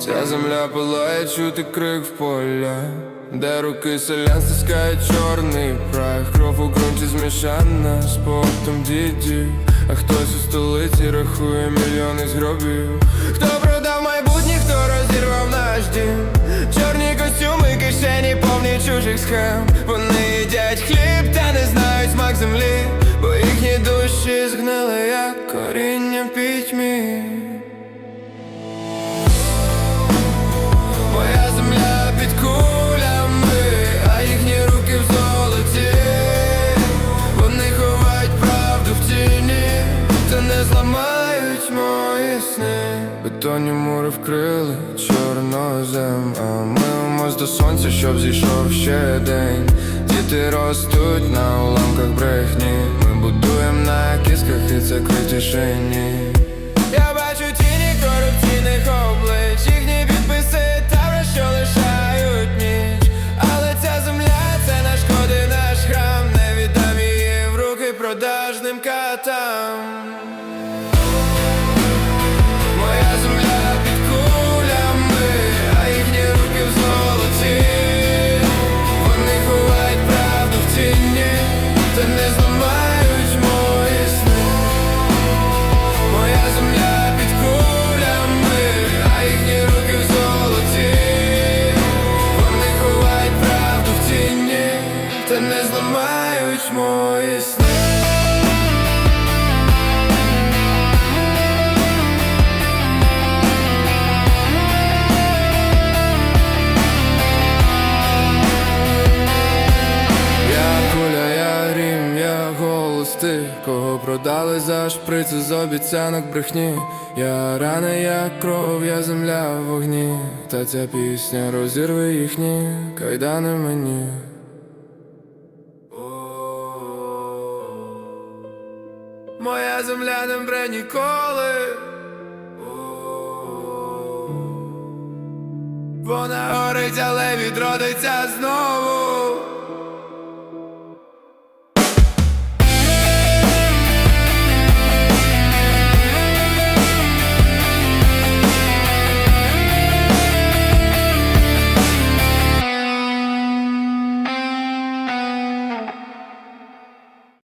Ця земля палає, чути крик в поля, де руки селян стискає чорний прах, кров у ґрунті змішана з потом дідів, а хтось у столиці рахує мільйони з гробів. Хто продав майбутнє, хто розірвав наш дім? Чорні костюми, кишені повні чужих схем. Вони їдять хліб та не знають смак землі, бо їхні душі згнили, як коріння в пітьмі. Зламають мої сни. Бетонні мури вкрили чорнозем, а ми мимось до сонця, щоб зійшов ще день. Діти ростуть на уламках брехні. Ми будуємо на кісках і це тишині. Я бачу тіні корупційних облич Їхні підписи тавра, що лишають ніч Але ця земля, це наш код наш храм Не віддам її в руки продажним катам та не зламають мої сни Я куля, я грім, я голос кого продали за шприци з обіцянок брехні. Я рана, я кров, я земля в вогні, та ця пісня розірве їхні кайдани мені. Моя земля не мре ніколи. Вона горить, але відродиться знову.